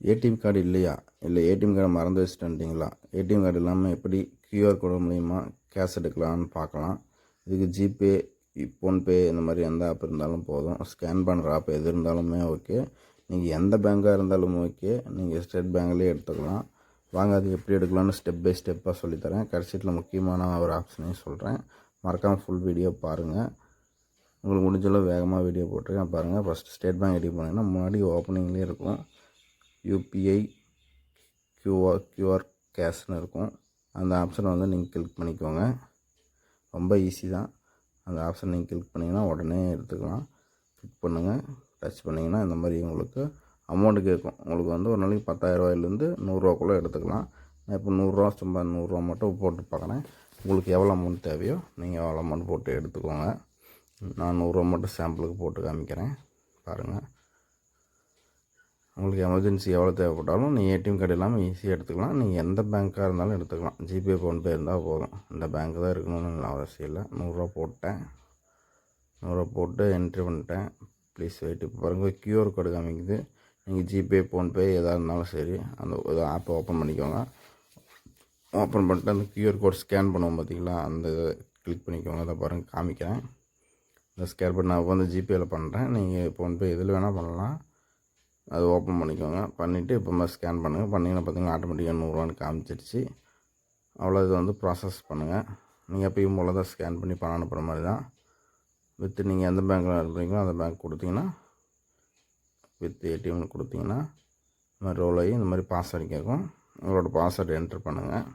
ATM card இல்லையா? இல்லை ATM card மறந்து வச்சுட்டு ஏடிஎம் கார்டு இல்லாமல் எப்படி கியூஆர் கோடு மூலிமா கேஷ் எடுக்கலாம்னு பார்க்கலாம். இதுக்கு ஜிபே ஃபோன்பே இந்த மாதிரி எந்த ஆப் இருந்தாலும் போதும். ஸ்கேன் பண்ணுற ஆப் எது இருந்தாலுமே ஓகே நீங்கள் எந்த பேங்காக இருந்தாலும் ஓகே நீங்கள் ஸ்டேட் பேங்க்லேயே எடுத்துக்கலாம். வாங்க அது எப்படி எடுக்கலாம்னு ஸ்டெப் பை ஸ்டெப்பாக சொல்லித்தரேன். கடைசியில் முக்கியமான ஒரு ஆப்ஷனையும் சொல்கிறேன் மறக்காமல் ஃபுல் வீடியோ பாருங்கள் உங்களுக்கு முடிஞ்சளவு வேகமாக வீடியோ போட்டிருக்கேன். பாருங்கள் ஃபஸ்ட்டு ஸ்டேட் பேங்க் எடி பண்ணிங்கன்னா முன்னாடி ஓப்பனிங்லேயே இருக்கும். யூபிஐ கியூஆர் கியூஆர் கேஷ்னு இருக்கும். அந்த ஆப்ஷனை வந்து நீங்கள் கிளிக் பண்ணிக்கோங்க. ரொம்ப ஈஸி தான். அந்த ஆப்ஷன் நீங்கள் கிளிக் பண்ணிங்கன்னா உடனே எடுத்துக்கலாம். கிளிக் பண்ணுங்கள் டச் பண்ணிங்கன்னா இந்த மாதிரி உங்களுக்கு அமௌண்ட்டு கேட்கும். உங்களுக்கு வந்து ஒரு நாளைக்கு பத்தாயிரரூவாயிலேருந்து நூறுரூவாக்குள்ளே எடுத்துக்கலாம். நான் இப்போ நூறுரூவா சும்மா நூறுரூவா மட்டும் போட்டு பார்க்குறேன். உங்களுக்கு எவ்வளோ அமௌண்ட் தேவையோ நீங்கள் எவ்வளோ அமௌண்ட் போட்டு எடுத்துக்கோங்க. நான் நூறுரூவா மட்டும் சாம்பிளுக்கு போட்டு காமிக்கிறேன். பாருங்கள் உங்களுக்கு எமர்ஜென்சி எவ்வளோ தேவைப்பட்டாலும் நீங்கள் ஏடிஎம் கார்டு இல்லாமல் ஈஸியாக எடுத்துக்கலாம். நீங்கள் எந்த பேங்க்காக இருந்தாலும் எடுத்துக்கலாம். ஜிபே ஃபோன்பே இருந்தால் போதும். இந்த பேங்க்கு தான் இருக்கணும்னு அவசியம் இல்லை. நூறுரூவா போட்டேன். நூறுரூவா போட்டு என்ட்ரி பண்ணிட்டேன். ப்ளீஸ் வெயிட் இப்போ பாருங்கள் கியூஆர் கோடு காமிக்குது. நீங்கள் ஜிபே ஃபோன்பே எதாக இருந்தாலும் சரி அந்த ஆப்பை ஓப்பன் பண்ணிக்கோங்க. ஓப்பன் பண்ணிட்டு அந்த க்யூஆர் கோட் ஸ்கேன் பண்ணுவோம் பார்த்தீங்களா அந்த இதை கிளிக் பண்ணிக்கோங்க. அதை பாருங்கள் காமிக்கிறேன். இந்த ஸ்கேன் பண்ண நான் வந்து ஜிபேயில் பண்ணுறேன் நீங்கள் ஃபோன்பே இதில் வேணால் பண்ணலாம். அது ஓப்பன் பண்ணிக்கோங்க. பண்ணிவிட்டு இப்போ ஸ்கேன் பண்ணுங்கள் பண்ணிங்கன்னா பார்த்தீங்கன்னா ஆட்டோமேட்டிக்காக நூறுரூவான்னு காமிச்சிருச்சு. அவ்வளோ இது வந்து ப்ராசஸ் பண்ணுங்கள் நீங்கள் எப்பயும் போல் தான் ஸ்கேன் பண்ணி பணம் அனுப்புகிற மாதிரி தான். வித்து நீங்கள் எந்த பேங்க்கில் அனுப்புறீங்களோ அந்த பேங்க் கொடுத்தீங்கன்னா வித் ஏடிஎம்னு கொடுத்தீங்கன்னா இந்த மாதிரி ரோல் ஆகி இந்த மாதிரி பாஸ்வேர்டு கேட்கும் உங்களோட பாஸ்வேர்டு என்ட்ரு பண்ணுங்கள்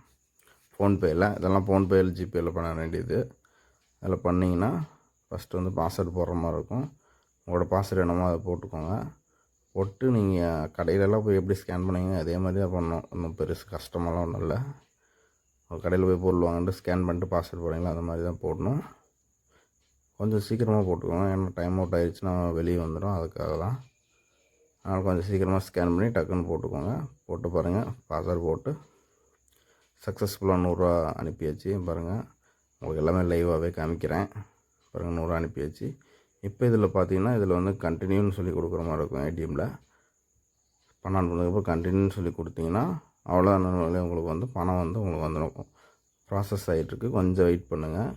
ஃபோன்பேயில் இதெல்லாம் ஃபோன்பேயில் ஜிபேயில் பண்ண வேண்டியது. அதில் பண்ணிங்கன்னா ஃபஸ்ட்டு வந்து பாஸ்வேர்டு போடுற மாதிரி இருக்கும். உங்களோட பாஸ்வேர்டு என்னமோ அதை போட்டுக்கோங்க. போட்டு நீங்கள் கடையிலலாம் போய் எப்படி ஸ்கேன் பண்ணுவீங்க? அதே மாதிரி தான் பண்ணோம் ஒன்றும் பெருசு கஷ்டமெல்லாம் ஒன்றும் இல்லை. ஒரு கடையில் போய் பொருள் வாங்கிட்டு ஸ்கேன் பண்ணிட்டு பாஸ்வேர்ட் போடுறீங்களா? அந்த மாதிரி தான் போடணும். கொஞ்சம் சீக்கிரமாக போட்டுக்கோங்க. ஏன்னா டைம் அவுட் ஆகிடுச்சுன்னா வெளியே வந்துடும் அதுக்காக தான். அதனால் கொஞ்சம் சீக்கிரமாக ஸ்கேன் பண்ணி டக்குன்னு போட்டுக்கோங்க. போட்டு பாருங்கள் பாஸ்வேர்ட் போட்டு சக்ஸஸ்ஃபுல்லாக நூறுரூவா அனுப்பியாச்சு. பாருங்கள் உங்களுக்கு எல்லாமே லைவாகவே காமிக்கிறேன். பாருங்கள் நூறுரூவா அனுப்பியாச்சு. இப்போ இதில் பார்த்தீங்கன்னா இதில் வந்து கண்டினியூன்னு சொல்லி கொடுக்குற மாதிரி இருக்கும் ஏடிஎம்மில் பணம் அனுப்புனதுக்கப்புறம் கண்டினியூன்னு சொல்லி கொடுத்தீங்கன்னா அவ்வளோதான் உங்களுக்கு வந்து பணம் வந்து உங்களுக்கு வந்துருக்கும். ப்ராசஸ் ஆகிட்டுருக்கு கொஞ்சம் வெயிட் பண்ணுங்கள்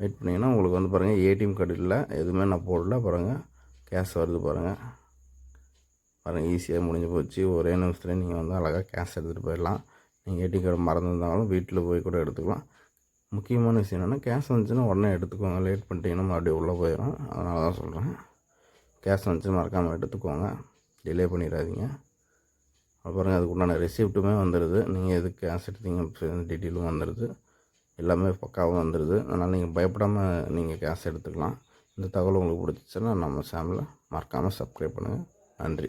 வெயிட் பண்ணிங்கன்னா உங்களுக்கு வந்து பாருங்கள் ஏடிஎம் கார்டு இல்லை எதுவுமே நான் போடல பாருங்கள் கேஷ் வருது பாருங்கள் பாருங்கள் ஈஸியாக முடிஞ்சு போச்சு. ஒரே நிமிஷத்துலேயே நீங்கள் வந்து அழகாக கேஷ் எடுத்துகிட்டு போயிடலாம். நீங்கள் ஏடிஎம் கார்டு மறந்துருந்தாலும் வீட்டில் போய் கூட எடுத்துக்கலாம். முக்கியமான விஷயம் என்னென்னா கேஷ் வந்துச்சுன்னா உடனே எடுத்துக்கோங்க. லேட் பண்ணிட்டீங்கன்னா மறுபடியும் உள்ளே போயிடும் அதனால தான் சொல்கிறேன் கேஷ் வந்துச்சு மறக்காமல் எடுத்துக்கோங்க. டிலே பண்ணிடாதீங்க. அப்புறம் அதுக்கு உண்டான ரெசிப்ட்டுமே வந்துடுது நீங்கள் எதுக்கு கேஷ் எடுத்தீங்க டீட்டெயிலும் வந்துடுது எல்லாமே பக்காவும் வந்துடுது அதனால் நீங்கள் பயப்படாமல் நீங்கள் கேஷ் எடுத்துக்கலாம். இந்த தகவல் உங்களுக்கு பிடிச்சிச்சுன்னா நம்ம சேனலை மறக்காமல் சப்ஸ்கிரைப் பண்ணுங்கள் நன்றி.